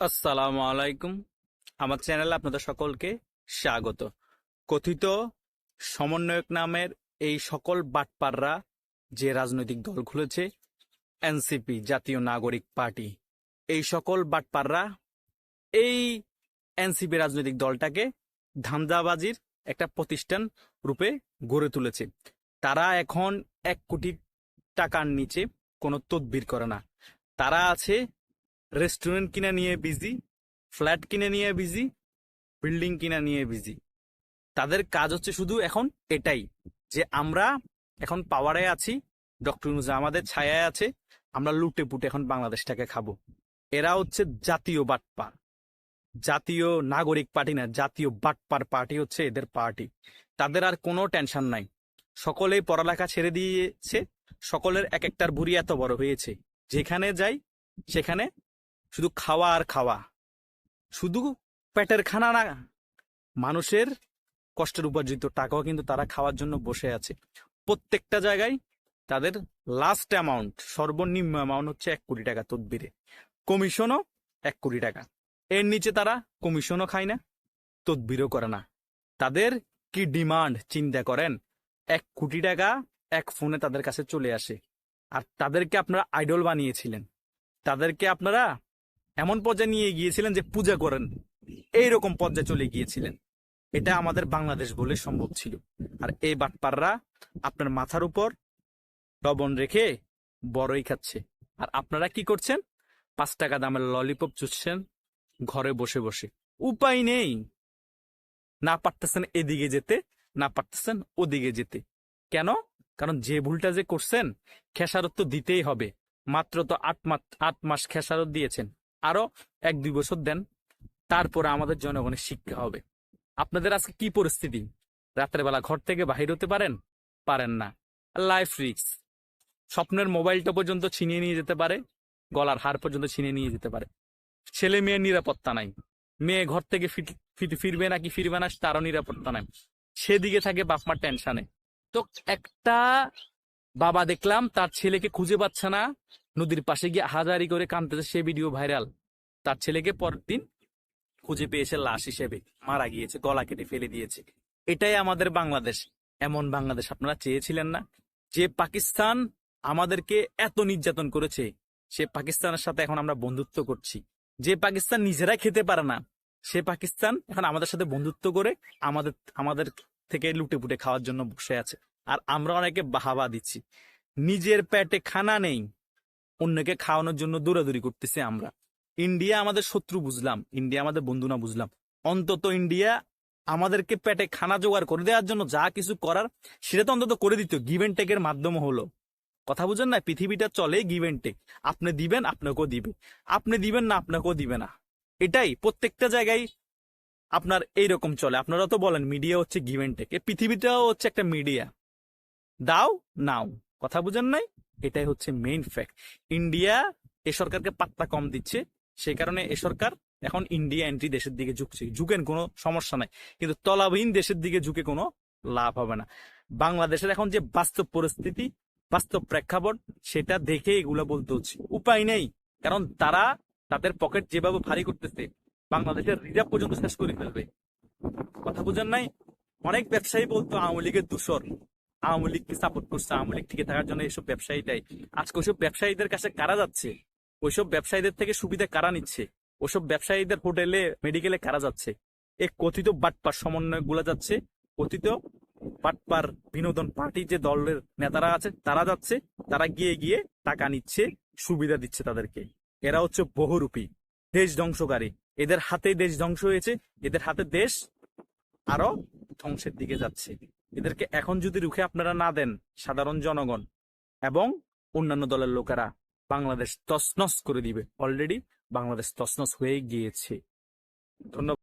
আসসালামু আলাইকুম। আমার চ্যানেলে আপনাদের সকলকে স্বাগত। কথিত সমন্বয়ক নামের এই সকল বাটপাররা যে রাজনৈতিক দল খুলেছে, এনসিপি, জাতীয় নাগরিক পার্টি, এই সকল বাটপাররা এই এনসিপি রাজনৈতিক দলটাকে ধান্দাবাজির একটা প্রতিষ্ঠান রূপে গড়ে তুলেছে। তারা এখন এক কোটি টাকার নিচে কোনো তদবির করে না। তারা আছে রেস্টুরেন্ট কিনে নিয়ে বিজি ফ্ল্যাট কিনে নিয়ে বিজি বিল্ডিং কিনে নিয়ে বিজি তাদের কাজ হচ্ছে শুধু এখন এটাই, যে আমরা এখন পাওয়ারে আছি ডক্টর ইউনুস আমাদের ছায়ায় আছে, আমরা লুটে পুটে এখন বাংলাদেশটাকে খাব। এরা হচ্ছে জাতীয় বাটপার, জাতীয় নাগরিক পার্টি না, জাতীয় বাটপার পার্টি হচ্ছে এদের পার্টি। তাদের আর কোনো টেনশন নাই। সকলেই পড়ালেখা ছেড়ে দিয়েছে, সকলের এক একটার বুড়ি এত বড় হয়েছে। যেখানে যাই, সেখানে শুধু খাওয়া আর খাওয়া। শুধু পেটের খানা না, মানুষের কষ্টের উপার্জিত টাকাও কিন্তু তারা খাওয়ার জন্য বসে আছে। প্রত্যেকটা জায়গায় তাদের লাস্ট অ্যামাউন্ট সর্বনিম্ন অ্যামাউন্ট হচ্ছে এক কোটি টাকা তদবিরে। কমিশনও এক কোটি টাকা। এর নিচে তারা কমিশনও খায় না, তদবিরও করে না। তাদের কি ডিমান্ড চিন্তা করেন, এক কোটি টাকা এক ফোনে তাদের কাছে চলে আসে। আর তাদেরকে আপনারা আইডল বানিয়েছিলেন। তাদেরকে আপনারা এমন পর্যায়ে নিয়ে গিয়েছিলেন যে পূজা করেন। এইরকম পর্যায়ে চলে গিয়েছিলেন। এটা আমাদের বাংলাদেশ বলে সম্ভব ছিল। আর এই বাটপাররা আপনার মাথার উপর লবণ রেখে বড়ই খাচ্ছে। আর আপনারা কি করছেন? পাঁচ টাকা দামের ললিপপ চুষছেন ঘরে বসে বসে। উপায় নেই। না পারতেছেন এদিকে যেতে, না পারতেছেন ওদিকে যেতে। কেন? কারণ যে ভুলটা যে করছেন, খেসারত তো দিতেই হবে। মাত্র তো আট মাস আট মাস খেসারত দিয়েছেন। আরও এক দুই বছর দেন, তারপরে আমাদের জনগণের শিক্ষা হবে। আপনাদের আজকে কি পরিস্থিতি? রাতের বেলা ঘর থেকে বাহির হতে পারেন? পারেন না। লাইফ রিক্স স্বপ্নের মোবাইলটা পর্যন্ত ছিনিয়ে নিয়ে যেতে পারে, গলার হার পর্যন্ত ছিনিয়ে নিয়ে যেতে পারে। ছেলে মেয়ের নিরাপত্তা নাই। মেয়ে ঘর থেকে ফিরবে নাকি ফিরবে না তারও নিরাপত্তা নাই। সেদিকে থাকে বাপমার টেনশনে। তো একটা বাবা দেখলাম, তার ছেলেকে খুঁজে পাচ্ছে না। নদীর পাশে গিয়ে হাজারি করে কাঁদতেছে, সে ভিডিও ভাইরাল। তার ছেলেকে পরের দিন খুঁজে পেয়েছে লাশ হিসেবে মারা গিয়েছে, গলা কেটে ফেলে দিয়েছে। এটাই আমাদের বাংলাদেশ। এমন বাংলাদেশ আপনারা চেয়েছিলেন না। যে পাকিস্তান আমাদেরকে এত নির্যাতন করেছে, সে পাকিস্তানের সাথে এখন আমরা বন্ধুত্ব করছি। যে পাকিস্তান নিজেরা খেতে পারে না, সে পাকিস্তান এখন আমাদের সাথে বন্ধুত্ব করে আমাদের আমাদের থেকে লুটে পুটে খাওয়ার জন্য বসে আছে। আর আমরা অনেকে বাহাবা দিচ্ছি। নিজের পেটে খানা নেই, অন্যকে খাওয়ানোর জন্য দৌড়াদৌড়ি করতেছি আমরা। ইন্ডিয়া আমাদের শত্রু বুঝলাম, ইন্ডিয়া আমাদের বন্ধু না বুঝলাম। অন্তত ইন্ডিয়া আমাদেরকে পেটে খানা জোগাড় করে দেওয়ার জন্য যা কিছু করার, সেটা তো অন্তত করে দিত গিভ এন্ড টেকের মাধ্যমে হলো। কথা বুঝেন না, পৃথিবীটা চলে গিভ এন্ড টেক আপনি দিবেন, আপনাকেও দিবে। আপনি দিবেন না, আপনাকেও দিবে না। এটাই প্রত্যেকটা জায়গায় আপনার এইরকম চলে। আপনারা তো বলেন মিডিয়া হচ্ছে গিভ এন্ড টেক পৃথিবীটাও হচ্ছে একটা মিডিয়া দাও, নাও। কথা বুঝেন নাই? এটাই হচ্ছে মেইন ফ্যাক্ট ইন্ডিয়া এ সরকারকে পাত্তা কম দিচ্ছে। সেই কারণে এ সরকার এখন ইন্ডিয়া এন্ট্রি দেশের দিকে ঝুঁকছে। ঝুঁকেন কোনো সমস্যা নাই। কিন্তু তলাবিহীন দেশের দিকে ঝুঁকে কোনো লাভ হবে না। বাংলাদেশের এখন যে বাস্তব পরিস্থিতি, বাস্তব প্রেক্ষাপট, সেটা দেখে এগুলো বলতে হচ্ছে। উপায় নেই। কারণ তারা তাদের পকেট যেভাবে ভারী করতেছে, বাংলাদেশের রিজার্ভ পর্যন্ত শেষ করে ফেলবে। কথা বুঝেন নাই? অনেক ব্যবসায়ী বলতো, আওয়ামী লীগের দূষর। আওয়ামী লীগকে সাপোর্ট করছে, আওয়ামী লীগ টিকে থাকার জন্য এইসব ব্যবসায়ীটাই। আজকে ওইসব ব্যবসায়ীদের কাছে কারা যাচ্ছে? ওইসব ব্যবসায়ীদের থেকে সুবিধা কারা নিচ্ছে? ওসব ব্যবসায়ীদের হোটেলে, মেডিকেলে কারা যাচ্ছে? এ কথিত বাটপার সমন্বয়গুলা যাচ্ছে। কথিত বাটপার বিনোদন পার্টি যে দলের নেতারা আছে, তারা যাচ্ছে। তারা গিয়ে গিয়ে টাকা নিচ্ছে, সুবিধা দিচ্ছে তাদেরকে। এরা হচ্ছে বহুরূপী, দেশ ধ্বংসকারী। এদের হাতে দেশ ধ্বংস হয়েছে, এদের হাতে দেশ আরও ধ্বংসের দিকে যাচ্ছে। এদেরকে এখন যদি রুখে আপনারা না দেন, সাধারণ জনগণ এবং অন্যান্য দলের লোকেরা বাংলাদেশ তসনস করে দিবে। অলরেডি বাংলাদেশ তসনস হয়ে গিয়েছে। ধন্যবাদ।